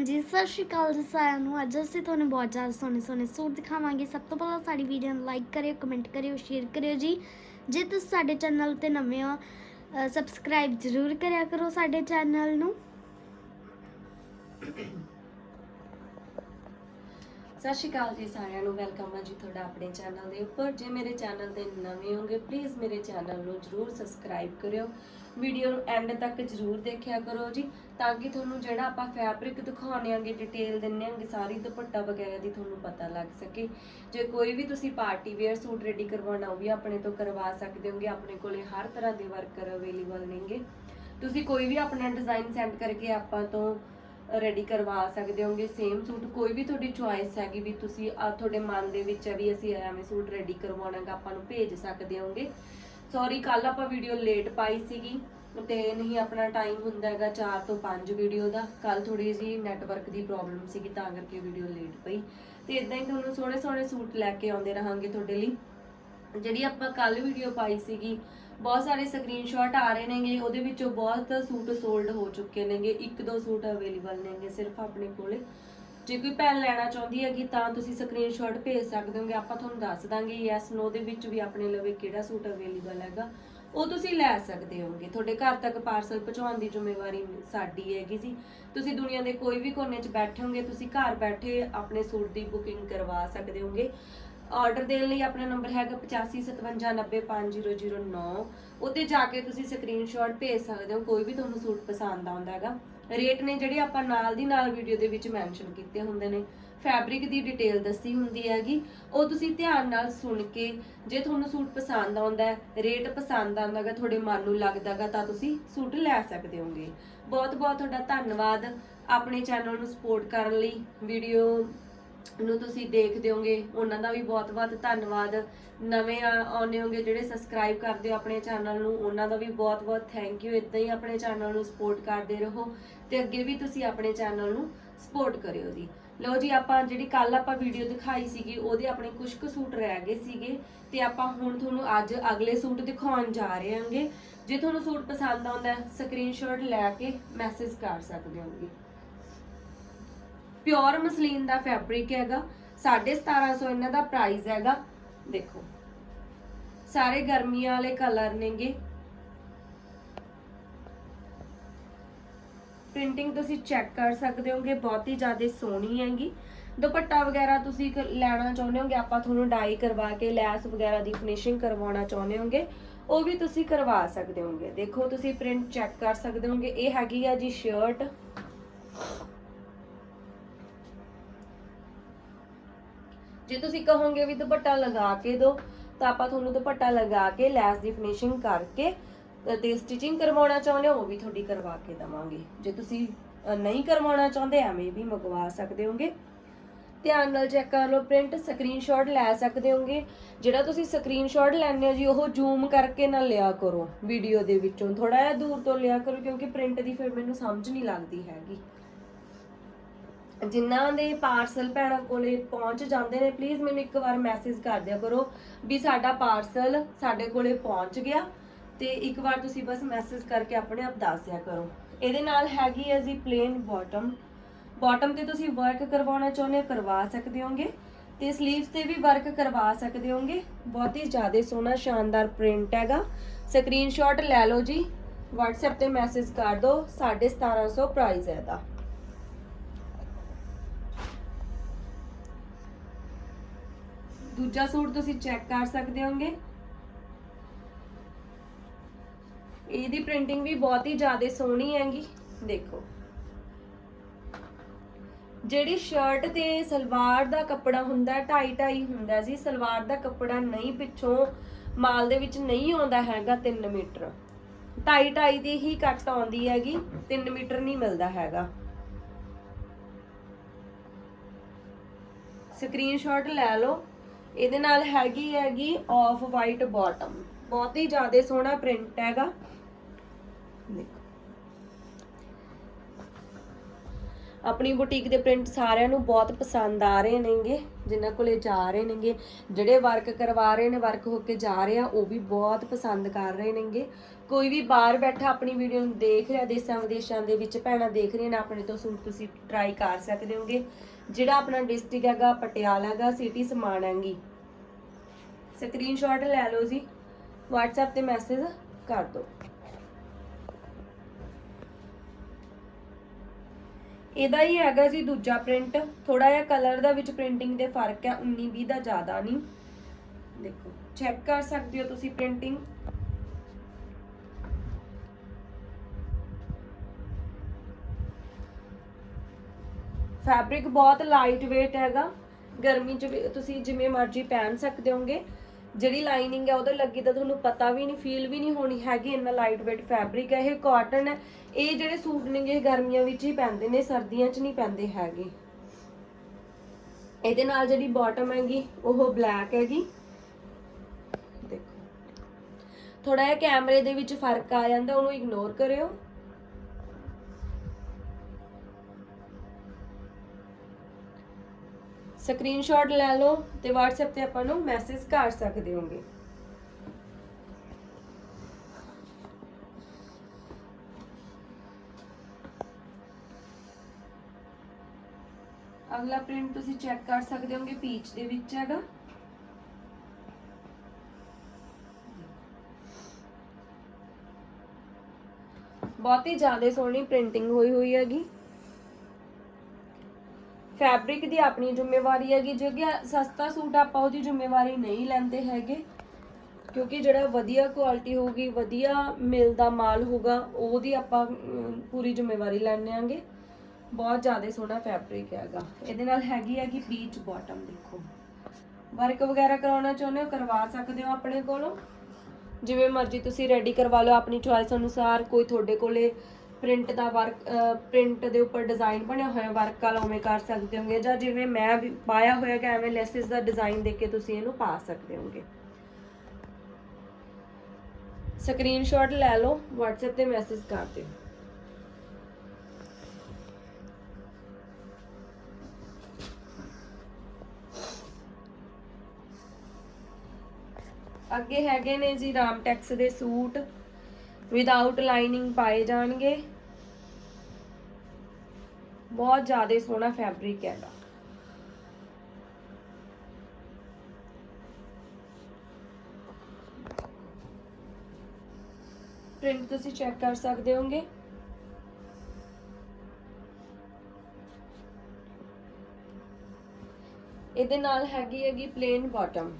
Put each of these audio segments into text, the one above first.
ਹਾਂਜੀ, ਸਤਿ ਸ਼੍ਰੀ ਅਕਾਲ ਜੀ ਸਾਰਿਆਂ ਨੂੰ। ਅੱਜ ਅਸੀਂ ਤੁਹਾਨੂੰ ਬਹੁਤ ਜ਼ਿਆਦਾ ਸੋਹਣੇ ਸੋਹਣੇ ਸੂਟ ਦਿਖਾਵਾਂਗੇ। ਸਭ ਤੋਂ ਪਹਿਲਾਂ ਸਾਡੀ ਵੀਡੀਓ ਨੂੰ ਲਾਈਕ ਕਰਿਓ ਕਮੈਂਟ ਕਰਿਓ ਸ਼ੇਅਰ ਕਰਿਓ ਜੀ। ਜੇ ਤੁਸੀਂ ਸਾਡੇ ਚੈਨਲ ਤੇ ਨਵੇਂ ਹੋ ਸਬਸਕ੍ਰਾਈਬ ਜ਼ਰੂਰ ਕਰਿਆ ਕਰੋ ਸਾਡੇ ਚੈਨਲ ਨੂੰ। ਸਤਿ ਸ਼੍ਰੀ ਅਕਾਲ ਜੀ ਸਾਰਿਆਂ ਨੂੰ। ਵੈਲਕਮ ਹੈ ਜੀ ਤੁਹਾਡਾ ਆਪਣੇ ਚੈਨਲ ਦੇ ਉੱਪਰ। ਜੇ ਮੇਰੇ ਚੈਨਲ ਤੇ ਨਵੇਂ ਹੋਗੇ ਪਲੀਜ਼ ਮੇਰੇ ਚੈਨਲ ਨੂੰ ਜਰੂਰ ਸਬਸਕ੍ਰਾਈਬ ਕਰਿਓ। ਵੀਡੀਓ ਨੂੰ ਐਂਡ ਤੱਕ ਜਰੂਰ ਦੇਖਿਆ ਕਰੋ ਜੀ, ਤਾਂ ਕਿ ਤੁਹਾਨੂੰ ਜਿਹੜਾ ਆਪਾਂ ਫੈਬਰਿਕ ਦਿਖਾਉਣੇ ਆਂਗੇ ਡਿਟੇਲ ਦਿੰਨੇ ਆਂਗੇ, ਸਾਰੀ ਦੁਪੱਟਾ ਵਗੈਰਾ ਦੀ ਤੁਹਾਨੂੰ ਪਤਾ ਲੱਗ ਸਕੇ। ਜੇ ਕੋਈ ਵੀ ਤੁਸੀਂ ਪਾਰਟੀ ਵੇਅਰ ਸੂਟ ਰੈਡੀ ਕਰਵਾਉਣਾ, ਉਹ ਵੀ ਆਪਣੇ ਤੋਂ ਕਰਵਾ ਸਕਦੇ ਹੋਗੇ, ਆਪਣੇ ਕੋਲੇ ਹਰ ਤਰ੍ਹਾਂ ਦੇ ਵਰਕਰ ਅਵੇਲੇਬਲ ਨੇਗੇ। ਤੁਸੀਂ ਕੋਈ ਵੀ ਆਪਣਾ ਡਿਜ਼ਾਈਨ ਸੈਂਡ ਕਰਕੇ ਆਪਾਂ ਤੋਂ ਰੈਡੀ ਕਰਵਾ ਸਕਦੇ ਹੋਗੇ ਸੇਮ ਸੂਟ। ਕੋਈ ਵੀ ਤੁਹਾਡੀ ਚੁਆਇਸ ਹੈਗੀ ਵੀ ਤੁਸੀਂ ਆ ਤੁਹਾਡੇ ਮਨ ਦੇ ਵਿੱਚ ਹੈ ਵੀ ਅਸੀਂ ਐਵੇਂ ਸੂਟ ਰੈਡੀ ਕਰਵਾਉਣਾਗਾ ਆਪਾਂ ਨੂੰ ਭੇਜ ਸਕਦੇ ਹੋਗੇ। ਸੌਰੀ ਕੱਲ ਆਪਾਂ ਵੀਡੀਓ ਲੇਟ ਪਾਈ ਸੀਗੀ ਤੇ ਨਹੀਂ ਆਪਣਾ ਟਾਈਮ ਹੁੰਦਾ ਹੈਗਾ 4 ਤੋਂ 5 ਵੀਡੀਓ ਦਾ। ਕੱਲ ਥੋੜੀ ਜੀ ਨੈਟਵਰਕ ਦੀ ਪ੍ਰੋਬਲਮ ਸੀਗੀ ਤਾਂ ਕਰਕੇ ਵੀਡੀਓ ਲੇਟ ਪਈ। ਤੇ ਇਦਾਂ ਹੀ ਤੁਹਾਨੂੰ ਸੋਹਣੇ ਸੋਹਣੇ ਸੂਟ ਲੈ ਕੇ ਆਉਂਦੇ ਰਹਾਂਗੇ ਤੁਹਾਡੇ ਲਈ। ਜਿਹੜੀ ਆਪਾਂ ਕੱਲ ਵੀਡੀਓ ਪਾਈ ਸੀਗੀ, ਬਹੁਤ ਸਾਰੇ ਸਕਰੀਨਸ਼ਾਟ ਆ ਰਹੇ ਨੇਗੇ, ਉਹਦੇ ਵਿੱਚੋਂ ਬਹੁਤ ਸੂਟ ਸੋਲਡ ਹੋ ਚੁੱਕੇ ਨੇਗੇ। ਇੱਕ ਦੋ ਸੂਟ ਅਵੇਲੇਬਲ ਨੇਗੇ ਸਿਰਫ ਆਪਣੇ ਕੋਲੇ। ਜੇ ਕੋਈ ਭੈਣ ਲੈਣਾ ਚਾਹੁੰਦੀ ਹੈਗੀ ਤਾਂ ਤੁਸੀਂ ਸਕਰੀਨਸ਼ਾਟ ਭੇਜ ਸਕਦੇ ਹੋਗੇ, ਆਪਾਂ ਤੁਹਾਨੂੰ ਦੱਸ ਦਾਂਗੇ ਯੈਸ ਨੋ ਦੇ ਵਿੱਚ ਵੀ ਆਪਣੇ ਲਵੇ ਕਿਹੜਾ ਸੂਟ ਅਵੇਲੇਬਲ ਹੈਗਾ। ਉਹ ਤੁਸੀਂ ਲੈ ਸਕਦੇ ਹੋਗੇ। ਤੁਹਾਡੇ ਘਰ ਤੱਕ ਪਾਰਸਲ ਪਹੁੰਚਾਉਣ ਦੀ ਜ਼ਿੰਮੇਵਾਰੀ ਸਾਡੀ ਹੈਗੀ ਜੀ ਤੁਸੀਂ ਦੁਨੀਆ ਦੇ ਕੋਈ ਵੀ ਕੋਨੇ 'ਚ ਬੈਠੇ ਹੋਗੇ, ਤੁਸੀਂ ਘਰ ਬੈਠੇ ਆਪਣੇ ਸੂਟ ਦੀ ਬੁਕਿੰਗ ਕਰਵਾ ਸਕਦੇ ਹੋਗੇ। ਆਰਡਰ ਦੇਣ ਲਈ ਆਪਣਾ ਨੰਬਰ ਹੈਗਾ 8575905009 ਉੱਤੇ ਜਾ ਕੇ ਤੁਸੀਂ ਸਕਰੀਨਸ਼ਾਟ ਭੇਜ ਸਕਦੇ ਹੋ, ਕੋਈ ਵੀ ਤੁਹਾਨੂੰ ਸੂਟ ਪਸੰਦ ਆਉਂਦਾ ਹੈਗਾ। ਰੇਟ ਨੇ ਜਿਹੜੇ ਆਪਾਂ ਨਾਲ ਦੀ ਨਾਲ ਵੀਡੀਓ ਦੇ ਵਿੱਚ ਮੈਂਸ਼ਨ ਕੀਤੇ ਹੁੰਦੇ ਨੇ। ਫੈਬਰਿਕ ਦੀ ਡਿਟੇਲ ਦੱਸੀ ਹੁੰਦੀ ਹੈਗੀ। ਉਹ ਤੁਸੀਂ ਧਿਆਨ ਨਾਲ ਸੁਣ ਕੇ ਜੇ ਤੁਹਾਨੂੰ ਸੂਟ ਪਸੰਦ ਆਉਂਦਾ ਹੈ, ਰੇਟ ਪਸੰਦ ਆਉਂਦਾਗਾ ਤੁਹਾਡੇ ਮਨ ਨੂੰ ਲੱਗਦਾਗਾ ਤਾਂ ਤੁਸੀਂ ਸੂਟ ਲੈ ਸਕਦੇ ਹੋਗੇ। ਬਹੁਤ ਬਹੁਤ ਤੁਹਾਡਾ ਧੰਨਵਾਦ ਆਪਣੇ ਚੈਨਲ ਨੂੰ ਸਪੋਰਟ ਕਰਨ ਲਈ। ਵੀਡੀਓ ਨੂੰ ਤੁਸੀਂ ਦੇਖਦੇ ਹੋਗੇ, ਉਹਨਾਂ ਦਾ ਵੀ ਬਹੁਤ-ਬਹੁਤ ਧੰਨਵਾਦ। ਨਵੇਂ ਆ- ਆਉਂਦੇ ਹੋਗੇ, ਜਿਹੜੇ ਸਬਸਕ੍ਰਾਈਬ ਕਰਦੇ ਹੋ ਆਪਣੇ ਚੈਨਲ ਨੂੰ, ਉਹਨਾਂ ਦਾ ਵੀ ਬਹੁਤ-ਬਹੁਤ ਥੈਂਕ ਯੂ ਇਦਾਂ ਹੀ ਆਪਣੇ ਚੈਨਲ ਨੂੰ ਸਪੋਰਟ ਕਰਦੇ ਰਹੋ। ਤੇ ਅੱਗੇ ਵੀ ਤੁਸੀਂ ਆਪਣੇ ਚੈਨਲ ਨੂੰ ਸਪੋਰਟ ਕਰਿਓ ਜੀ। ਲਓ ਜੀ, ਆਪਾਂ ਜਿਹੜੀ ਕੱਲ ਆਪਾਂ ਵੀਡੀਓ ਦਿਖਾਈ ਸੀਗੀ, ਉਹਦੇ ਆਪਣੇ ਕੁਝ ਕੁ ਸੂਟ ਰਹਿ ਗਏ ਸੀਗੇ ਤੇ ਆਪਾਂ ਹੁਣ ਤੁਹਾਨੂੰ ਅੱਜ ਅਗਲੇ ਸੂਟ ਦਿਖਾਉਣ ਜਾ ਰਹੇ ਹਾਂਗੇ। ਜੇ ਤੁਹਾਨੂੰ ਸੂਟ ਪਸੰਦ ਆਉਂਦਾ ਸਕਰੀਨਸ਼ਾਟ ਲੈ ਕੇ ਮੈਸੇਜ ਕਰ ਸਕਦੇ ਹੋਗੇ ਪਿਓਰ ਮਸਲੀਨ ਦਾ ਫੈਬਰਿਕ ਹੈਗਾ 1750 ਇਹਨਾਂ ਦਾ ਪ੍ਰਾਈਸ ਹੈਗਾ। ਦੇਖੋ, ਸਾਰੇ ਗਰਮੀਆਂ ਵਾਲੇ ਕਲਰ ਨੇਗੇ। ਪ੍ਰਿੰਟਿੰਗ ਤੁਸੀਂ ਚੈੱਕ ਕਰ ਸਕਦੇ ਹੋਗੇ, ਬਹੁਤ ਹੀ ਜ਼ਿਆਦਾ ਸੋਹਣੀ ਹੈਗੀ। ਦੁਪੱਟਾ ਵਗੈਰਾ ਤੁਸੀਂ ਲੈਣਾ ਚਾਹੁੰਦੇ ਹੋਗੇ, ਆਪਾਂ ਤੁਹਾਨੂੰ ਡਾਈ ਕਰਵਾ ਕੇ, ਲੈਸ ਵਗੈਰਾ ਦੀ ਫਿਨਿਸ਼ਿੰਗ ਕਰਵਾਉਣਾ ਚਾਹੁੰਦੇ ਹੋਗੇ, ਉਹ ਵੀ ਤੁਸੀਂ ਕਰਵਾ ਸਕਦੇ ਹੋਗੇ। ਦੇਖੋ, ਤੁਸੀਂ ਪ੍ਰਿੰਟ ਚੈੱਕ ਕਰ ਸਕਦੇ ਹੋਗੇ, ਇਹ ਹੈਗੀ ਆ ਜੀ ਸ਼ਰਟ ਜੇ ਤੁਸੀਂ ਕਹੋਗੇ ਵੀ ਦੁਪੱਟਾ ਲਗਾ ਕੇ ਦਿਓ, ਤਾਂ ਆਪਾਂ ਤੁਹਾਨੂੰ ਦੁਪੱਟਾ ਲਗਾ ਕੇ, ਲੈਸ ਦੀ ਫਿਨਿਸ਼ਿੰਗ ਕਰਕੇ ਤੇ ਸਟਿਚਿੰਗ ਕਰਵਾਉਣਾ ਚਾਹੁੰਦੇ ਹੋ, ਉਹ ਵੀ ਤੁਹਾਡੀ ਕਰਵਾ ਕੇ ਦਵਾਂਗੇ। ਜੇ ਤੁਸੀਂ ਨਹੀਂ ਕਰਵਾਉਣਾ ਚਾਹੁੰਦੇ, ਐਵੇਂ ਵੀ ਮੰਗਵਾ ਸਕਦੇ ਹੋਗੇ। ਧਿਆਨ ਨਾਲ ਚੈੱਕ ਕਰ ਲਓ ਪ੍ਰਿੰਟ ਸਕਰੀਨਸ਼ਾਟ ਲੈ ਸਕਦੇ ਹੋਗੇ। ਜਿਹੜਾ ਤੁਸੀਂ ਸਕਰੀਨਸ਼ਾਟ ਲੈਣੇ ਹੋ ਜੀ, ਉਹ ਜ਼ੂਮ ਕਰਕੇ ਨਾ ਲਿਆ ਕਰੋ ਵੀਡੀਓ ਦੇ ਵਿੱਚੋਂ। ਥੋੜਾ ਜਿਹਾ ਦੂਰ ਤੋਂ ਲਿਆ ਕਰੋ, ਕਿਉਂਕਿ ਪ੍ਰਿੰਟ ਦੀ ਫਿਰ ਮੈਨੂੰ ਸਮਝ ਨਹੀਂ ਲੱਗਦੀ ਹੈਗੀ। ਜਿਨ੍ਹਾਂ ਦੇ ਪਾਰਸਲ ਭੈਣਾਂ ਕੋਲੇ ਪਹੁੰਚ ਜਾਂਦੇ ਨੇ ਪਲੀਜ਼ ਮੈਨੂੰ ਇੱਕ ਵਾਰ ਮੈਸੇਜ ਕਰ ਦਿਆ ਕਰੋ ਵੀ ਸਾਡਾ ਪਾਰਸਲ ਸਾਡੇ ਕੋਲੇ ਪਹੁੰਚ ਗਿਆ। ਤੇ ਇੱਕ ਵਾਰ ਤੁਸੀਂ ਬਸ ਮੈਸੇਜ ਕਰਕੇ ਆਪਣੇ ਆਪ ਦੱਸ ਦਿਆ ਕਰੋ। ਇਹਦੇ ਨਾਲ ਹੈਗੀ ਹੈ ਜੀ ਪਲੇਨ ਬਾਟਮ ਬਾਟਮ ਤੇ ਤੁਸੀਂ ਵਰਕ ਕਰਵਾਉਣਾ ਚਾਹੁੰਦੇ ਹੋ, ਕਰਵਾ ਸਕਦੇ ਹੋਗੇ। ਤੇ ਸਲੀਵਸ ਤੇ ਵੀ ਵਰਕ ਕਰਵਾ ਸਕਦੇ ਹੋਗੇ। ਬਹੁਤ ਹੀ ਜ਼ਿਆਦਾ ਸੋਹਣਾ, ਸ਼ਾਨਦਾਰ ਪ੍ਰਿੰਟ ਹੈਗਾ। ਸਕਰੀਨਸ਼ਾਟ ਲੈ ਲਓ ਜੀ। WhatsApp ਤੇ ਮੈਸੇਜ ਕਰ ਦਿਓ 1750 ਪ੍ਰਾਈਸ ਹੈ ਇਹਦਾ। ਦੂਜਾ ਸੂਟ ਤੁਸੀਂ ਚੈੱਕ ਕਰ ਸਕਦੇ ਹੋਗੇ। ਇਹਦੀ ਪ੍ਰਿੰਟਿੰਗ ਵੀ ਬਹੁਤ ਹੀ ਜ਼ਿਆਦਾ ਸੋਹਣੀ ਹੈਗੀ, ਦੇਖੋ। ਜਿਹੜੀ ਸ਼ਰਟ ਤੇ ਸਲਵਾਰ ਦਾ ਕੱਪੜਾ ਹੁੰਦਾ ਹੈ ਢਾਈ ਢਾਈ ਹੁੰਦਾ ਜੀ, ਸਲਵਾਰ ਦਾ ਕੱਪੜਾ ਨਹੀਂ ਪਿੱਛੋਂ ਮਾਲ ਦੇ ਵਿੱਚ ਨਹੀਂ ਆਉਂਦਾ ਹੈਗਾ 3 ਮੀਟਰ। ਢਾਈ ਢਾਈ ਦੀ ਹੀ ਕੱਟ ਆਉਂਦੀ ਹੈਗੀ 3 ਮੀਟਰ ਨਹੀਂ ਮਿਲਦਾ ਹੈਗਾ। ਸਕਰੀਨਸ਼ਾਟ ਲੈ ਲਓ। ਇਹਦੇ ਨਾਲ ਹੈਗੀ ਹੈਗੀ ਆਫ ਵਾਈਟ ਬਾਟਮ ਬਹੁਤ ਹੀ ਜ਼ਿਆਦਾ ਸੋਹਣਾ ਪ੍ਰਿੰਟ ਹੈਗਾ। ਦੇਖੋ। ਆਪਣੀ ਬੁਟੀਕ ਦੇ ਪ੍ਰਿੰਟ ਸਾਰਿਆਂ ਨੂੰ ਬਹੁਤ ਪਸੰਦ ਆ ਰਹੇ ਨੇਗੇ, ਜਿਨ੍ਹਾਂ ਕੋਲੇ ਜਾ ਰਹੇ ਨੇਗੇ। ਜਿਹੜੇ ਵਰਕ ਕਰਵਾ ਰਹੇ ਨੇ ਵਰਕ ਹੋ ਕੇ ਜਾ ਰਹੇ ਆ, ਉਹ ਵੀ ਬਹੁਤ ਪਸੰਦ ਕਰ ਰਹੇ ਨੇਗੇ। ਕੋਈ ਵੀ ਬਾਹਰ ਬੈਠਾ ਆਪਣੀ ਵੀਡੀਓ ਨੂੰ ਦੇਖ ਰਿਹਾ, ਦੇਸਾਂ ਵਿਦੇਸ਼ਾਂ ਦੇ ਵਿੱਚ ਭੈਣਾਂ ਦੇਖ ਰਹੀਆਂ ਨੇ, ਆਪਣੇ ਤੋਂ ਸੂਟ ਤੁਸੀਂ ਟਰਾਈ ਕਰ ਸਕਦੇ ਹੋਗੇ। ਜਿਹੜਾ ਆਪਣਾ ਡਿਸਟ੍ਰਿਕਟ ਹੈਗਾ, ਪਟਿਆਲਾ ਹੈਗਾ ਸਿਟੀ ਸਮਾਨ ਹੈਗੀ ਸਕਰੀਨਸ਼ਾਟ ਲੈ ਲਓ ਜੀ। WhatsApp ਤੇ ਮੈਸੇਜ ਕਰ ਦਿਓ। ਇਹਦਾ ਹੀ ਹੈਗਾ ਜੀ ਦੂਜਾ ਪ੍ਰਿੰਟ ਥੋੜਾ ਜਿਹਾ ਕਲਰ ਦਾ ਵਿੱਚ ਪ੍ਰਿੰਟਿੰਗ ਦੇ ਫ਼ਰਕ ਹੈ 19 20 ਦਾ ਜ਼ਿਆਦਾ ਨਹੀਂ। ਦੇਖੋ ਚੈੱਕ ਕਰ ਸਕਦੇ ਹੋ ਤੁਸੀਂ ਪ੍ਰਿੰਟਿੰਗ ਫੈਬਰਿਕ ਬਹੁਤ ਲਾਈਟ weight ਹੈਗਾ। ਗਰਮੀ ਚ ਤੁਸੀਂ ਜਿਵੇਂ ਮਰਜ਼ੀ ਪਹਿਨ ਸਕਦੇ ਹੋਗੇ ਜਿਹੜੀ ਲਾਈਨਿੰਗ ਹੈ ਉਹਦੇ ਲੱਗੀ ਤਾਂ ਤੁਹਾਨੂੰ ਪਤਾ ਵੀ ਨਹੀਂ ਫੀਲ ਵੀ ਨਹੀਂ ਹੋਣੀ ਹੈਗੀ ਇੰਨਾ ਲਾਈਟ weight ਫੈਬਰਿਕ ਹੈ ਇਹ ਕਾਟਨ ਹੈ ਇਹ ਜਿਹੜੇ ਸੂਟ ਨੇਗੇ ਇਹ ਗਰਮੀਆਂ ਵਿੱਚ ਹੀ ਪੈਂਦੇ ਨੇ, ਸਰਦੀਆਂ 'ਚ ਨਹੀਂ ਪੈਂਦੇ ਹੈਗੇ। ਇਹਦੇ ਨਾਲ ਜਿਹੜੀ ਬਾਟਮ ਹੈਗੀ, ਉਹ ਬਲੈਕ ਹੈਗੀ। ਦੇਖੋ। ਥੋੜਾ ਜਿਹਾ ਕੈਮਰੇ ਦੇ ਵਿੱਚ ਫ਼ਰਕ ਆ ਜਾਂਦਾ, ਉਹਨੂੰ ਇਗਨੋਰ ਕਰਿਓ। ਸਕਰੀਨਸ਼ਾਟ ਲੈ ਲਓ ਤੇ WhatsApp ਤੇ ਆਪਾਂ ਨੂੰ ਮੈਸੇਜ ਕਰ ਸਕਦੇ ਹੋਗੇ। ਅਗਲਾ ਪ੍ਰਿੰਟ ਤੁਸੀਂ ਚੈੱਕ ਕਰ ਸਕਦੇ ਹੋਗੇ ਪੀਚ ਦੇ ਵਿੱਚ ਹੈਗਾ। ਬਹੁਤ ਹੀ ਜ਼ਿਆਦਾ ਸੋਹਣੀ ਪ੍ਰਿੰਟਿੰਗ ਹੋਈ ਹੋਈ ਹੈਗੀ। ਫੈਬਰਿਕ ਦੀ ਆਪਣੀ ਜ਼ਿੰਮੇਵਾਰੀ ਹੈਗੀ, ਜੇ ਕਿ ਸਸਤਾ ਸੂਟ ਆਪਾਂ ਉਹਦੀ ਜ਼ਿੰਮੇਵਾਰੀ ਨਹੀਂ ਲੈਂਦੇ ਹੈਗੇ, ਕਿਉਂਕਿ ਜਿਹੜਾ ਵਧੀਆ ਕੁਆਲਿਟੀ ਹੋਊਗੀ, ਵਧੀਆ ਮਿਲ ਮਾਲ ਹੋਊਗਾ, ਉਹਦੀ ਆਪਾਂ ਪੂਰੀ ਜ਼ਿੰਮੇਵਾਰੀ ਲੈਣੇ ਆਂਗੇ। ਬਹੁਤ ਜ਼ਿਆਦਾ ਸੋਹਣਾ ਫੈਬਰਿਕ ਹੈਗਾ। ਇਹਦੇ ਨਾਲ ਹੈਗੀ ਹੈਗੀ ਪੀਚ ਬਾਟਮ ਦੇਖੋ। ਵਰਕ ਵਗੈਰਾ ਕਰਾਉਣਾ ਚਾਹੁੰਦੇ ਹੋ, ਕਰਵਾ ਸਕਦੇ ਹੋ ਆਪਣੇ ਕੋਲੋਂ? ਜਿਵੇਂ ਮਰਜ਼ੀ ਤੁਸੀਂ ਰੈਡੀ ਕਰਵਾ ਲਓ, ਆਪਣੀ ਚੁਆਇਸ ਅਨੁਸਾਰ, ਕੋਈ ਤੁਹਾਡੇ ਕੋਲੇ ਪ੍ਰਿੰਟ ਦਾ ਵਰਕ ਪ੍ਰਿੰਟ ਦੇ ਉੱਪਰ ਡਿਜ਼ਾਈਨ ਬਣਿਆ ਹੋਇਆ ਵਰਕ ਵਾਲਾ ਉਵੇਂ ਕਰ ਸਕਦੇ ਹੋਗੇ ਜਾਂ ਜਿਵੇਂ ਮੈਂ ਪਾਇਆ ਹੋਇਆ ਕਿ ਐਵੇਂ ਲੈਸਸ ਦਾ ਡਿਜ਼ਾਈਨ ਦੇ ਕੇ ਤੁਸੀਂ ਇਹਨੂੰ ਪਾ ਸਕਦੇ ਹੋਗੇ। ਸਕਰੀਨਸ਼ਾਟ ਲੈ ਲਓ, WhatsApp ਤੇ ਮੈਸੇਜ ਕਰ ਦਿਓ। ਅੱਗੇ ਹੈਗੇ ਨੇ ਜੀ ਰਾਮਟੈਕਸ ਦੇ ਸੂਟ। ਵਿਦਆਊਟ ਲਾਈਨਿੰਗ ਪਾਏ ਜਾਣਗੇ। ਬਹੁਤ ਜ਼ਿਆਦਾ ਸੋਹਣਾ ਫੈਬਰਿਕ ਹੈਗਾ ਪ੍ਰਿੰਟ ਤੁਸੀਂ ਚੈੱਕ ਕਰ ਸਕਦੇ ਹੋਗੇ। ਇਹਦੇ ਨਾਲ ਹੈਗੀ ਹੈਗੀ ਪਲੇਨ ਬਾਟਮ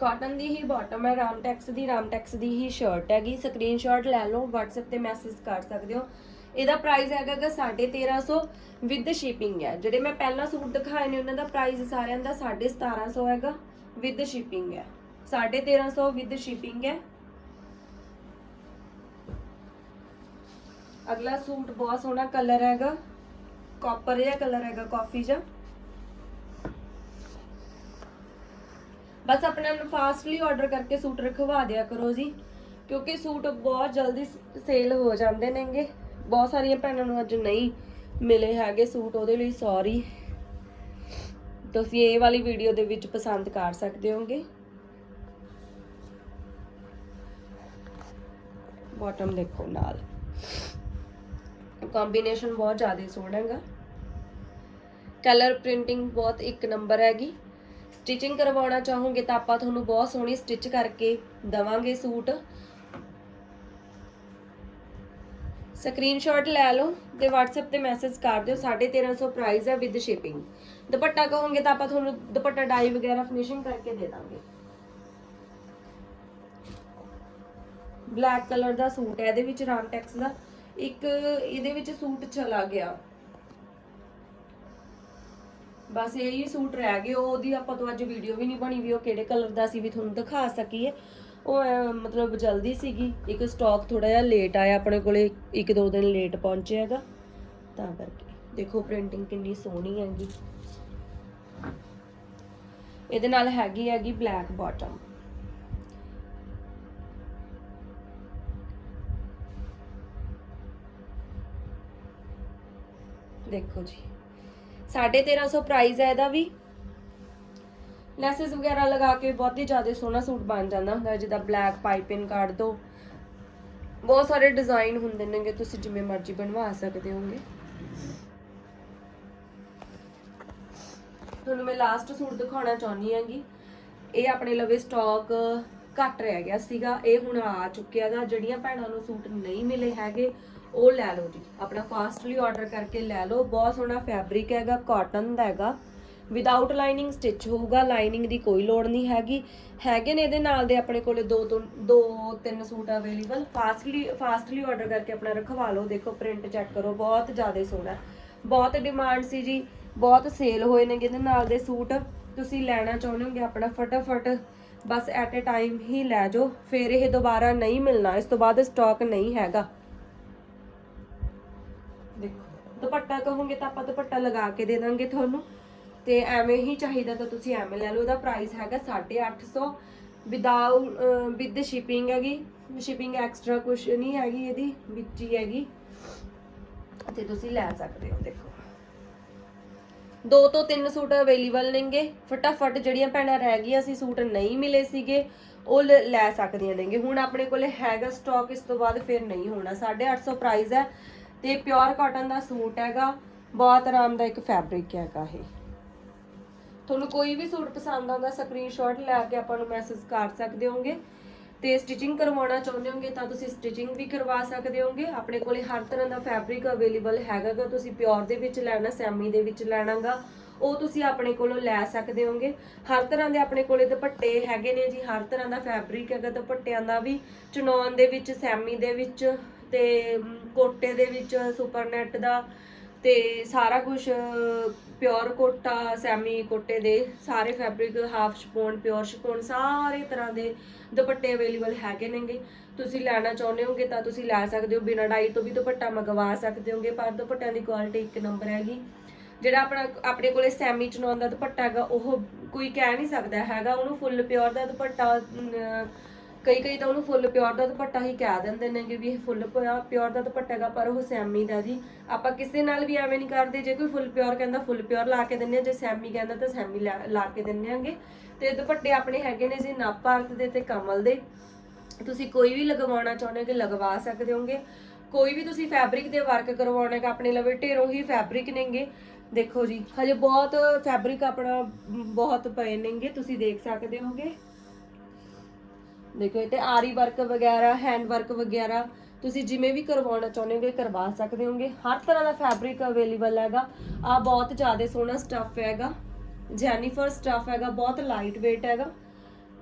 ਕਾਟਨ ਦੀ ਹੀ ਬਾਟਮ ਹੈ ਰਾਮਟੈਕਸ ਦੀ ਰਾਮਟੈਕਸ ਦੀ ਹੀ ਸ਼ਰਟ ਹੈਗੀ। ਸਕਰੀਨਸ਼ਾਟ ਲੈ ਲਓ, WhatsApp ਤੇ ਮੈਸੇਜ ਕਰ ਸਕਦੇ ਹੋ। ਇਹਦਾ ਪ੍ਰਾਈਸ ਹੈਗਾ ਗਾ 1350 ਵਿਦ ਸ਼ਿਪਿੰਗ ਹੈ। ਜਿਹੜੇ ਮੈਂ ਪਹਿਲਾਂ ਸੂਟ ਦਿਖਾਏ ਨੇ, ਉਹਨਾਂ ਦਾ ਪ੍ਰਾਈਸ ਸਾਰਿਆਂ ਦਾ 1750 ਹੈਗਾ ਵਿਦ ਸ਼ਿਪਿੰਗ ਹੈ। 1350 ਵਿਦ ਸ਼ਿਪਿੰਗ ਹੈ। ਅਗਲਾ ਸੂਟ ਬਹੁਤ ਸੋਹਣਾ ਕਲਰ ਹੈਗਾ। ਕਾਪਰ ਜਿਹਾ ਕਲਰ ਹੈਗਾ ਕਾਫੀ ਜਿਹਾ। ਬਸ ਆਪਣਾ ਨੂੰ ਫਾਸਟਲੀ ਆਰਡਰ ਕਰਕੇ ਸੂਟ ਰਖਵਾ ਦਿਆ ਕਰੋ ਜੀ, ਕਿਉਂਕਿ ਸੂਟ ਬਹੁਤ ਜਲਦੀ ਸੇਲ ਹੋ ਜਾਂਦੇ ਨੇਗੇ। ਬਹੁਤ ਸਾਰੀਆਂ ਭੈਣਾਂ ਨੂੰ ਅੱਜ ਨਹੀਂ ਮਿਲੇ ਹੈਗੇ ਸੂਟ ਉਹਦੇ ਲਈ ਸੌਰੀ ਤੁਸੀਂ ਇਹ ਵਾਲੀ ਵੀਡੀਓ ਦੇ ਵਿੱਚ ਪਸੰਦ ਕਰ ਸਕਦੇ ਹੋਗੇ। ਬਾਟਮ ਦੇਖੋ ਨਾਲ। ਕੰਬੀਨੇਸ਼ਨ ਬਹੁਤ ਜ਼ਿਆਦਾ ਸੋਹਣਾ ਹੈਗਾ। ਕਲਰ ਪ੍ਰਿੰਟਿੰਗ ਬਹੁਤ ਇੱਕ ਨੰਬਰ ਹੈਗੀ। ਸਟਿਚਿੰਗ ਕਰਵਾਉਣਾ ਚਾਹੋਗੇ ਤਾਂ ਆਪਾਂ ਤੁਹਾਨੂੰ ਬਹੁਤ ਸੋਹਣੀ ਸਟਿਚ ਕਰਕੇ ਦਵਾਂਗੇ ਸੂਟ। ਸਕਰੀਨਸ਼ਾਟ ਲੈ ਲਓ ਤੇ WhatsApp ਤੇ ਮੈਸੇਜ ਕਰ ਦਿਓ 1350 ਪ੍ਰਾਈਸ ਹੈ ਵਿਦ ਸ਼ਿਪਿੰਗ ਦੁਪੱਟਾ ਕਹੋਗੇ ਤਾਂ ਆਪਾਂ ਤੁਹਾਨੂੰ ਦੁਪੱਟਾ ਡਾਈ ਵਗੈਰਾ ਫਿਨਿਸ਼ਿੰਗ ਕਰਕੇ ਦੇ ਦਾਂਗੇ। ਬਲੈਕ ਕਲਰ ਦਾ ਸੂਟ ਹੈ, ਇਹਦੇ ਵਿੱਚ ਰਾਮਟੈਕਸ ਦਾ। ਇੱਕ ਇਹਦੇ ਵਿੱਚ ਸੂਟ ਚਲਾ ਗਿਆ। ਬਸ ਇਹੀ ਸੂਟ ਰਹਿ ਗਏ ਉਹਦੀ ਆਪਾਂ ਤੋਂ ਅੱਜ ਵੀਡੀਓ ਵੀ ਨਹੀਂ ਬਣੀ ਵੀ ਉਹ ਕਿਹੜੇ ਕਲਰ ਦਾ ਸੀ, ਵੀ ਤੁਹਾਨੂੰ ਦਿਖਾ ਸਕੀਏ। ਉਹ ਐਂ ਮਤਲਬ ਜਲਦੀ ਸੀਗੀ, ਇੱਕ ਸਟਾਕ ਥੋੜਾ ਜਿਹਾ ਲੇਟ ਆਇਆ ਆਪਣੇ ਕੋਲੇ, ਇੱਕ ਦੋ ਦਿਨ ਲੇਟ ਪਹੁੰਚਿਆ ਹੈਗਾ। ਤਾਂ ਕਰਕੇ, ਦੇਖੋ ਪ੍ਰਿੰਟਿੰਗ ਕਿੰਨੀ ਸੋਹਣੀ ਹੈਗੀ। ਇਹਦੇ ਨਾਲ ਹੈਗੀ ਹੈਗੀ ਬਲੈਕ ਬਾਟਮ ਦੇਖੋ ਜੀ। 1350 ਪ੍ਰਾਈਸ ਹੈ ਇਹਦਾ ਵੀ। ਲੈਸਸ ਵਗੈਰਾ ਲਗਾ ਕੇ ਬਹੁਤ ਹੀ ਜ਼ਿਆਦਾ ਸੋਹਣਾ ਸੂਟ ਬਣ ਜਾਂਦਾ ਹੁੰਦਾ, ਜਿੱਦਾਂ ਬਲੈਕ ਪਾਈਪਿੰਗ ਕੱਢ ਦੋ। ਬਹੁਤ ਸਾਰੇ ਡਿਜ਼ਾਈਨ ਹੁੰਦੇ ਨੇਗੇ, ਤੁਸੀਂ ਜਿਵੇਂ ਮਰਜ਼ੀ ਬਣਵਾ ਸਕਦੇ ਹੋਗੇ। ਤੁਹਾਨੂੰ ਮੈਂ ਲਾਸਟ ਸੂਟ ਦਿਖਾਉਣਾ ਚਾਹੁੰਦੀ ਹਾਂਗੀ। ਇਹ ਆਪਣੇ ਲਵੇ ਸਟਾਕ ਘੱਟ ਰਹਿ ਗਿਆ ਸੀਗਾ। ਇਹ ਹੁਣ ਆ ਚੁੱਕਿਆ ਗਾ। ਜਿਹੜੀਆਂ ਭੈਣਾਂ ਨੂੰ ਸੂਟ ਨਹੀਂ ਮਿਲੇ ਹੈਗੇ ਉਹ ਲੈ ਲਓ ਜੀ। ਆਪਣਾ ਫਾਸਟਲੀ ਆਰਡਰ ਕਰਕੇ ਲੈ ਲਓ। ਬਹੁਤ ਸੋਹਣਾ ਫੈਬਰਿਕ ਹੈਗਾ ਕਾਟਨ ਦਾ ਹੈਗਾ। ਵਿਦਆਊਟ ਲਾਈਨਿੰਗ ਸਟਿਚ ਹੋਊਗਾ ਲਾਈਨਿੰਗ ਦੀ ਕੋਈ ਲੋੜ ਨਹੀਂ ਹੈਗੀ। ਹੈਗੇ ਨੇ ਇਹਦੇ ਨਾਲ ਦੇ ਆਪਣੇ ਕੋਲੇ ਦੋ ਤੋਂ ਦੋ, ਤਿੰਨ suit available fastly fastly order ਕਰਕੇ ਆਪਣਾ ਰਖਵਾ ਲਓ। ਦੇਖੋ ਪ੍ਰਿੰਟ ਚੈੱਕ ਕਰੋ। ਬਹੁਤ ਜ਼ਿਆਦਾ ਸੋਹਣਾ। ਬਹੁਤ ਡਿਮਾਂਡ ਸੀ ਜੀ। ਬਹੁਤ ਸੇਲ ਹੋਏ ਨੇ ਇਹਦੇ ਨਾਲ ਦੇ ਸੂਟ। ਤੁਸੀਂ ਲੈਣਾ ਚਾਹੁੰਦੇ ਹੋਗੇ ਆਪਣਾ ਫਟਾਫਟ। ਬਸ ਐਟ ਅ ਟਾਈਮ ਹੀ ਲੈ ਜਾਓ। ਫਿਰ ਇਹ ਦੁਬਾਰਾ ਨਹੀਂ ਮਿਲਣਾ। ਇਸ ਤੋਂ ਬਾਅਦ ਸਟਾਕ ਨਹੀਂ ਹੈਗਾ। ਦੁਪੱਟਾ ਕਹੋਗੇ ਤਾਂ ਆਪਾਂ ਦੁਪੱਟਾ ਲਗਾ ਕੇ ਦੇ ਦਾਂਗੇ ਤੁਹਾਨੂੰ। ਤੇ ਐਵੇਂ ਹੀ ਚਾਹੀਦਾ ਤਾਂ ਤੁਸੀਂ ਐਵੇਂ ਲੈ ਲਓ ਇਹਦਾ ਪ੍ਰਾਈਸ ਹੈਗਾ 850 ਵਿਦਆਊਟ ਵਿਦ ਸ਼ਿਪਿੰਗ ਹੈਗੀ ਸ਼ਿਪਿੰਗ ਐਕਸਟਰਾ ਕੁਝ ਨਹੀਂ ਹੈਗੀ ਇਹਦੀ, ਵਿੱਚ ਹੀ ਹੈਗੀ। ਤੇ ਤੁਸੀਂ ਲੈ ਸਕਦੇ ਹੋ, ਦੇਖੋ। ਦੋ ਤੋਂ ਤਿੰਨ ਸੂਟ ਅਵੇਲੇਬਲ ਨੇਗੇ। ਫਟਾਫਟ ਜਿਹੜੀਆਂ ਭੈਣਾਂ ਰਹਿ ਗਈਆਂ ਸੀ, ਸੂਟ ਨਹੀਂ ਮਿਲੇ ਸੀਗੇ, ਉਹ ਲ- ਲੈ ਸਕਦੀਆਂ ਨੇਗੇ। ਹੁਣ ਆਪਣੇ ਕੋਲੇ ਹੈਗਾ ਸਟਾਕ ਇਸ ਤੋਂ ਬਾਅਦ ਫਿਰ ਨਹੀਂ ਹੋਣਾ। 850 ਪ੍ਰਾਈਸ ਹੈ। ਤੇ ਪਿਓਰ ਕਾਟਨ ਦਾ ਸੂਟ ਹੈਗਾ, ਬਹੁਤ ਆਰਾਮਦਾਇਕ ਫੈਬਰਿਕ ਹੈਗਾ ਇਹ। ਤੁਹਾਨੂੰ ਕੋਈ ਵੀ ਸੂਟ ਪਸੰਦ ਆਉਂਦਾ ਸਕਰੀਨਸ਼ਾਟ ਲੈ ਕੇ ਆਪਾਂ ਨੂੰ ਮੈਸੇਜ ਕਰ ਸਕਦੇ ਹੋਗੇ ਤੇ ਸਟਿਚਿੰਗ ਕਰਵਾਉਣਾ ਚਾਹੁੰਦੇ ਹੋਗੇ ਤਾਂ ਤੁਸੀਂ ਸਟਿਚਿੰਗ ਵੀ ਕਰਵਾ ਸਕਦੇ ਹੋਗੇ। ਆਪਣੇ ਕੋਲੇ ਹਰ ਤਰ੍ਹਾਂ ਦਾ ਫੈਬਰਿਕ ਅਵੇਲੇਬਲ ਹੈਗਾ ਗਾ ਤੁਸੀਂ ਪਿਓਰ ਦੇ ਵਿੱਚ ਲੈਣਾ, ਸੈਮੀ ਦੇ ਵਿੱਚ ਲੈਣਾਗਾ, ਉਹ ਤੁਸੀਂ ਆਪਣੇ ਕੋਲੋਂ ਲੈ ਸਕਦੇ ਹੋਗੇ। ਹਰ ਤਰ੍ਹਾਂ ਦੇ ਆਪਣੇ ਕੋਲੇ ਦੁਪੱਟੇ ਹੈਗੇ ਨੇ ਜੀ, ਹਰ ਤਰ੍ਹਾਂ ਦਾ ਫੈਬਰਿਕ ਹੈਗਾ, ਦੁਪੱਟਿਆਂ ਦਾ ਵੀ ਚਨੌਨ ਦੇ ਵਿੱਚ, ਸੈਮੀ ਦੇ ਵਿੱਚ ਤੇ ਕੋਟੇ ਦੇ ਵਿੱਚ ਸੁਪਰਨੈਟ ਦਾ ਤੇ ਸਾਰਾ ਕੁਝ ਪਿਓਰ ਕੋਟਾ ਸੈਮੀ ਕੋਟੇ ਦੇ ਸਾਰੇ fabric half chiffon pure chiffon ਸਾਰੇ ਤਰ੍ਹਾਂ ਦੇ ਦੁਪੱਟੇ ਅਵੇਲੇਬਲ ਹੈਗੇ ਨੇਗੇ। ਤੁਸੀਂ ਲੈਣਾ ਚਾਹੁੰਦੇ ਹੋਗੇ ਤਾਂ ਤੁਸੀਂ ਲੈ ਸਕਦੇ ਹੋ, ਬਿਨਾਂ ਡਾਈ ਤੋਂ ਵੀ ਦੁਪੱਟਾ ਮੰਗਵਾ ਸਕਦੇ ਹੋਗੇ, ਪਰ ਦੁਪੱਟਿਆਂ ਦੀ ਕੁਆਲਿਟੀ ਇੱਕ ਨੰਬਰ ਹੈਗੀ। ਜਿਹੜਾ ਆਪਣਾ, ਆਪਣੇ ਕੋਲੇ ਸੈਮੀ ਚਨੌਨ ਦਾ ਦੁਪੱਟਾ ਹੈਗਾ, ਉਹ ਕੋਈ ਕਹਿ ਨਹੀਂ ਸਕਦਾ ਹੈਗਾ, ਉਹਨੂੰ ਫੁੱਲ ਪਿਓਰ ਦਾ ਦੁਪੱਟਾ ਕਈ ਕਈ ਤਾਂ ਉਹਨੂੰ ਫੁੱਲ, ਪਿਓਰ ਦਾ ਦੁਪੱਟਾ ਹੀ ਕਹਿ ਦਿੰਦੇ ਨੇ ਕਿ ਵੀ ਇਹ ਫੁੱਲ ਪਿਓਰ ਦਾ ਦੁਪੱਟਾ ਹੈਗਾ, ਪਰ ਉਹ ਸੈਮੀ ਦਾ ਜੀ। ਆਪਾਂ ਕਿਸੇ ਨਾਲ ਵੀ ਐਵੇਂ ਨਹੀਂ ਕਰਦੇ, ਜੇ ਕੋਈ ਫੁੱਲ ਪਿਓਰ ਕਹਿੰਦਾ, ਫੁੱਲ ਪਿਓਰ ਲਾ ਕੇ ਦਿੰਨੇ ਆ ਜੇ ਸੈਮੀ ਕਹਿੰਦਾ ਤਾਂ ਸੈਮੀ ਲਾ ਕੇ ਦਿੰਨੇ ਆਂਗੇ ਤੇ ਦੁਪੱਟੇ ਆਪਣੇ ਹੈਗੇ ਨੇ ਜੀ ਨਵ ਦੇ ਤੇ ਕਮਲ ਦੇ। ਤੁਸੀਂ ਕੋਈ ਵੀ ਲਗਵਾਉਣਾ ਚਾਹੁੰਦੇ ਹੋ ਕਿ ਲਗਵਾ ਸਕਦੇ ਹੋਗੇ ਕੋਈ ਵੀ ਤੁਸੀਂ ਫੈਬਰਿਕ ਦੇ ਵਰਕ ਕਰਵਾਉਣਾ ਹੈ ਆਪਣੇ ਲਵੇ ਢੇਰੋਂ ਹੀ ਫੈਬਰਿਕ ਨੇਗੇ। ਦੇਖੋ ਜੀ, ਹਜੇ ਬਹੁਤ ਫੈਬਰਿਕ ਆਪਣਾ ਬਹੁਤ ਪਏ ਨੇਗੇ, ਤੁਸੀਂ ਦੇਖ ਸਕਦੇ ਹੋਗੇ ਦੇਖੋ ਇਹ ਤੇ ਆਰੀ ਵਰਕ ਵਗੈਰਾ ਹੈਂਡ ਵਰਕ ਵਗੈਰਾ ਤੁਸੀਂ ਜਿਵੇਂ ਵੀ ਕਰਵਾਉਣਾ ਚਾਹੁੰਦੇ ਹੋਗੇ ਕਰਵਾ ਸਕਦੇ ਹੋਗੇ। ਹਰ ਤਰ੍ਹਾਂ ਦਾ ਫੈਬਰਿਕ ਅਵੇਲੇਬਲ ਹੈਗਾ। ਆ ਬਹੁਤ ਜ਼ਿਆਦਾ ਸੋਹਣਾ ਸਟੱਫ ਹੈਗਾ। ਜੈਨੀਫਰ ਸਟੱਫ ਹੈਗਾ, ਬਹੁਤ ਲਾਈਟ weight ਹੈਗਾ।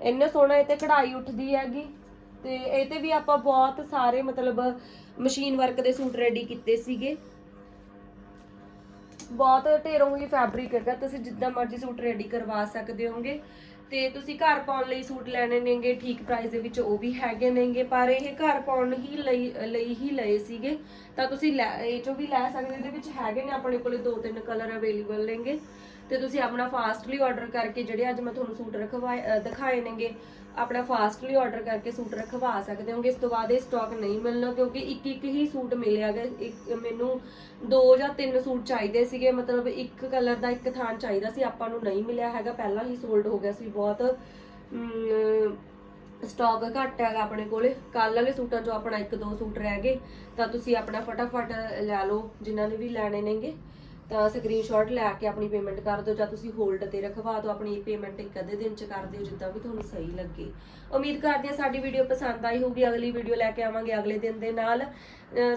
ਇੰਨਾ ਸੋਹਣਾ ਇਹ ਤੇ ਕਢਾਈ ਉੱਠਦੀ ਹੈਗੀ। ਤੇ ਇਹ ਤੇ ਵੀ ਆਪਾਂ ਬਹੁਤ ਸਾਰੇ ਮਤਲਬ ਮਸ਼ੀਨ ਵਰਕ ਦੇ ਸੂਟ ਰੈਡੀ ਕੀਤੇ ਸੀਗੇ। ਬਹੁਤ ਢੇਰੋਂ ਹੀ ਫੈਬਰਿਕ ਹੈਗਾ। ਤੁਸੀਂ ਜਿੱਦਾਂ ਮਰਜ਼ੀ ਸੂਟ ਰੈਡੀ ਕਰਵਾ ਸਕਦੇ ਹੋਗੇ। ਤੇ ਤੁਸੀਂ ਘਰ ਪਾਉਣ ਲਈ ਸੂਟ ਲੈਣੇ ਨੇਗੇ, ਠੀਕ ਪ੍ਰਾਈਸ ਦੇ ਵਿੱਚ ਉਹ ਵੀ ਹੈਗੇ ਨੇਗੇ, ਪਰ ਇਹ ਘਰ ਪਾਉਣ ਹੀ ਲਈ ਲਈ ਹੀ ਲਏ ਸੀਗੇ। ਤਾਂ ਤੁਸੀਂ ਲੈ- ਇਹ ਚੋਂ ਵੀ ਲੈ ਸਕਦੇ ਇਹਦੇ ਵਿੱਚ ਹੈਗੇ ਨੇ ਆਪਣੇ ਕੋਲੇ ਦੋ ਤਿੰਨ ਕਲਰ ਅਵੇਲੇਬਲ ਨੇਗੇ। ਤੇ ਤੁਸੀਂ ਆਪਣਾ ਫਾਸਟਲੀ ਆਰਡਰ ਕਰਕੇ ਜਿਹੜੇ ਅੱਜ ਮੈਂ ਤੁਹਾਨੂੰ ਸੂਟ ਰਖਵਾਏ ਦਿਖਾਏ ਨੇਗੇ, ਆਪਣਾ ਫਾਸਟਲੀ ਆਰਡਰ ਕਰਕੇ ਸੂਟ ਰਖਵਾ ਸਕਦੇ ਹੋਗੇ। ਇਸ ਤੋਂ ਬਾਅਦ ਇਹ ਸਟਾਕ ਨਹੀਂ ਮਿਲਣਾ ਕਿਉਂਕਿ ਇੱਕ ਇੱਕ ਹੀ ਸੂਟ ਮਿਲਿਆ ਗਾ। ਮੈਨੂੰ ਦੋ ਜਾਂ ਤਿੰਨ ਸੂਟ ਚਾਹੀਦੇ ਸੀਗੇ, ਮਤਲਬ ਇੱਕ ਕਲਰ ਦਾ ਇੱਕ ਥਾਂ ਚਾਹੀਦਾ ਸੀ, ਆਪਾਂ ਨੂੰ ਨਹੀਂ ਮਿਲਿਆ ਹੈਗਾ। ਪਹਿਲਾਂ ਹੀ ਸੋਲਡ ਹੋ ਗਿਆ ਸੀ ਬਹੁਤ ਸਟਾਕ ਘੱਟ ਹੈਗਾ ਆਪਣੇ ਕੋਲੇ। ਕੱਲ ਵਾਲੇ ਸੂਟਾਂ ਚੋਂ ਆਪਣਾ ਇੱਕ ਦੋ ਸੂਟ ਰਹਿ ਗਏ। ਤਾਂ ਤੁਸੀਂ ਆਪਣਾ ਫਟਾਫਟ ਲੈ ਲਓ, ਜਿਨ੍ਹਾਂ ਨੇ ਵੀ ਲੈਣੇ ਨੇਗੇ। ਤਾਂ ਸਕਰੀਨਸ਼ਾਟ ਲੈ ਕੇ ਆਪਣੀ ਪੇਮੈਂਟ ਕਰ ਦਿਓ ਜਾਂ ਤੁਸੀਂ ਹੋਲਡ ਤੇ ਰਖਵਾ ਦਿਓ, ਆਪਣੀ ਪੇਮੈਂਟ ਇੱਕ ਅੱਧੇ ਦਿਨ ਚ ਕਰ ਦਿਓ ਜਿੱਦਾਂ ਵੀ ਤੁਹਾਨੂੰ ਸਹੀ ਲੱਗੇ। ਉਮੀਦ ਕਰਦੇ ਹਾਂ ਸਾਡੀ ਵੀਡੀਓ ਪਸੰਦ ਆਈ ਹੋਊਗੀ। ਅਗਲੀ ਵੀਡੀਓ ਲੈ ਕੇ ਆਵਾਂਗੇ ਅਗਲੇ ਦਿਨ ਦੇ ਨਾਲ।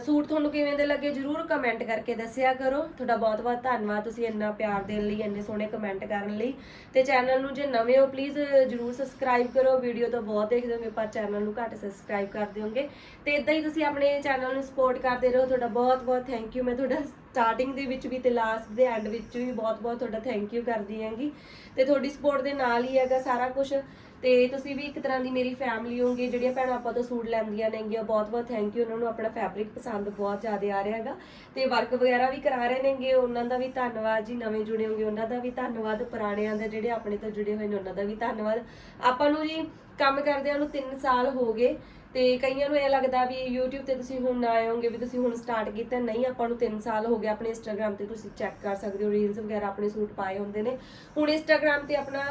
ਸੂਟ ਤੁਹਾਨੂੰ ਕਿਵੇਂ ਦੇ ਲੱਗੇ ਜਰੂਰ ਕਮੈਂਟ ਕਰਕੇ ਦੱਸਿਆ ਕਰੋ। ਤੁਹਾਡਾ ਬਹੁਤ ਬਹੁਤ ਧੰਨਵਾਦ ਤੁਸੀਂ ਇੰਨਾ ਪਿਆਰ ਦੇਣ ਲਈ, ਇੰਨੇ ਸੋਹਣੇ ਕਮੈਂਟ ਕਰਨ ਲਈ। ਤੇ ਚੈਨਲ ਨੂੰ ਜੇ ਨਵੇਂ ਹੋ ਪਲੀਜ਼ ਜਰੂਰ ਸਬਸਕ੍ਰਾਈਬ ਕਰੋ। ਵੀਡੀਓ ਤਾਂ ਬਹੁਤ ਦੇਖਦੇ ਹੋਗੇ, ਪਰ ਚੈਨਲ ਨੂੰ ਘੱਟ ਸਬਸਕ੍ਰਾਈਬ ਕਰਦੇ ਹੋਗੇ। ਤੇ ਇਦਾਂ ਹੀ ਤੁਸੀਂ ਆਪਣੇ ਚੈਨਲ ਨੂੰ ਸਪੋਰਟ ਕਰਦੇ ਰਹੋ। ਤੁਹਾਡਾ ਬਹੁਤ ਬਹੁਤ ਥੈਂਕ ਯੂ ਮੈਂ ਤੁਹਾਡਾ ਸਟਾਰਟਿੰਗ ਦੇ ਵਿੱਚ ਵੀ ਤੇ ਲਾਸਟ ਦੇ ਐਂਡ ਵਿੱਚ ਵੀ ਬਹੁਤ ਬਹੁਤ ਤੁਹਾਡਾ ਥੈਂਕ ਯੂ ਕਰਦੀ ਹਾਂਗੀ। ਤੇ ਤੁਹਾਡੀ ਸਪੋਰਟ ਦੇ ਨਾਲ ਹੀ ਹੈਗਾ ਸਾਰਾ ਕੁਝ ਤੇ ਤੁਸੀਂ ਵੀ ਇੱਕ ਤਰ੍ਹਾਂ ਦੀ ਮੇਰੀ ਫੈਮਿਲੀ ਹੋਗੇ ਜਿਹੜੀਆਂ ਭੈਣਾਂ ਆਪਾਂ ਤੋਂ ਸੂਟ ਲੈਂਦੀਆਂ ਨੇਗੀਆਂ, ਬਹੁਤ ਬਹੁਤ ਥੈਂਕ ਯੂ ਉਹਨਾਂ ਨੂੰ ਆਪਣਾ ਫੈਬਰਿਕ ਪਸੰਦ ਬਹੁਤ ਜ਼ਿਆਦਾ ਆ ਰਿਹਾ ਹੈਗਾ। ਤੇ ਵਰਕ ਵਗੈਰਾ ਵੀ ਕਰਾ ਰਹੇ ਨੇਗੇ, ਉਹਨਾਂ ਦਾ ਵੀ ਧੰਨਵਾਦ ਜੀ, ਨਵੇਂ ਜੁੜੇ ਹੋਗੇ, ਉਹਨਾਂ ਦਾ ਵੀ ਧੰਨਵਾਦ, ਪੁਰਾਣਿਆਂ ਦੇ ਜਿਹੜੇ ਆਪਣੇ ਤੋਂ ਜੁੜੇ ਹੋਏ ਨੇ, ਉਹਨਾਂ ਦਾ ਵੀ ਧੰਨਵਾਦ। ਆਪਾਂ ਨੂੰ ਜੀ ਕੰਮ ਕਰਦਿਆਂ ਨੂੰ 3 ਸਾਲ ਹੋ ਗਏ, ਤੇ ਕਈਆਂ ਨੂੰ ਇਹ ਲੱਗਦਾ ਵੀ YouTube ਤੇ ਤੁਸੀਂ ਹੁਣ ਆਏ ਹੋਗੇ ਵੀ ਤੁਸੀਂ ਹੁਣ ਸਟਾਰਟ ਕੀਤਾ, ਨਹੀਂ, ਆਪਾਂ ਨੂੰ 3 ਸਾਲ ਹੋ ਗਏ, ਆਪਣੇ Instagram ਤੇ ਤੁਸੀਂ ਚੈੱਕ ਕਰ ਸਕਦੇ ਹੋ ਰੀਲਸ ਵਗੈਰਾ ਆਪਣੇ ਸੂਟ ਪਾਏ ਹੁੰਦੇ ਨੇ। ਹੁਣ Instagram ਤੇ ਆਪਣਾ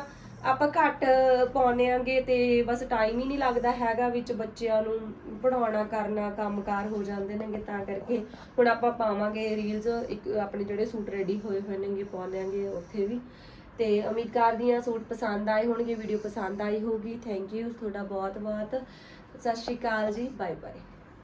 ਆਪਾਂ ਘੱਟ ਪਾਉਂਦੇ ਆਂਗੇ ਤੇ ਬਸ ਟਾਈਮ ਹੀ ਨਹੀਂ ਲੱਗਦਾ ਹੈਗਾ ਵਿੱਚ ਬੱਚਿਆਂ ਨੂੰ ਪੜਾਉਣਾ ਕਰਨਾ, ਕੰਮਕਾਰ ਹੋ ਜਾਂਦੇ ਨੇਗੇ ਤਾਂ ਕਰਕੇ। ਹੁਣ ਆਪਾਂ ਪਾਵਾਂਗੇ ਰੀਲਸ ਇੱਕ ਆਪਣੇ ਜਿਹੜੇ ਸੂਟ ਰੈਡੀ ਹੋਏ ਹੋਏ ਨੇਗੇ ਪਾਉਂਦੇ ਆਂਗੇ ਉੱਥੇ ਵੀ। ਤੇ ਉਮੀਦ ਕਰਦੀ ਹਾਂ ਸੂਟ ਪਸੰਦ ਆਏ ਹੋਣਗੇ ਵੀਡੀਓ ਪਸੰਦ ਆਈ ਹੋਊਗੀ। ਥੈਂਕ ਯੂ ਤੁਹਾਡਾ ਬਹੁਤ ਬਹੁਤ ਸਤਿ ਸ਼੍ਰੀ ਅਕਾਲ ਜੀ ਬਾਏ ਬਾਏ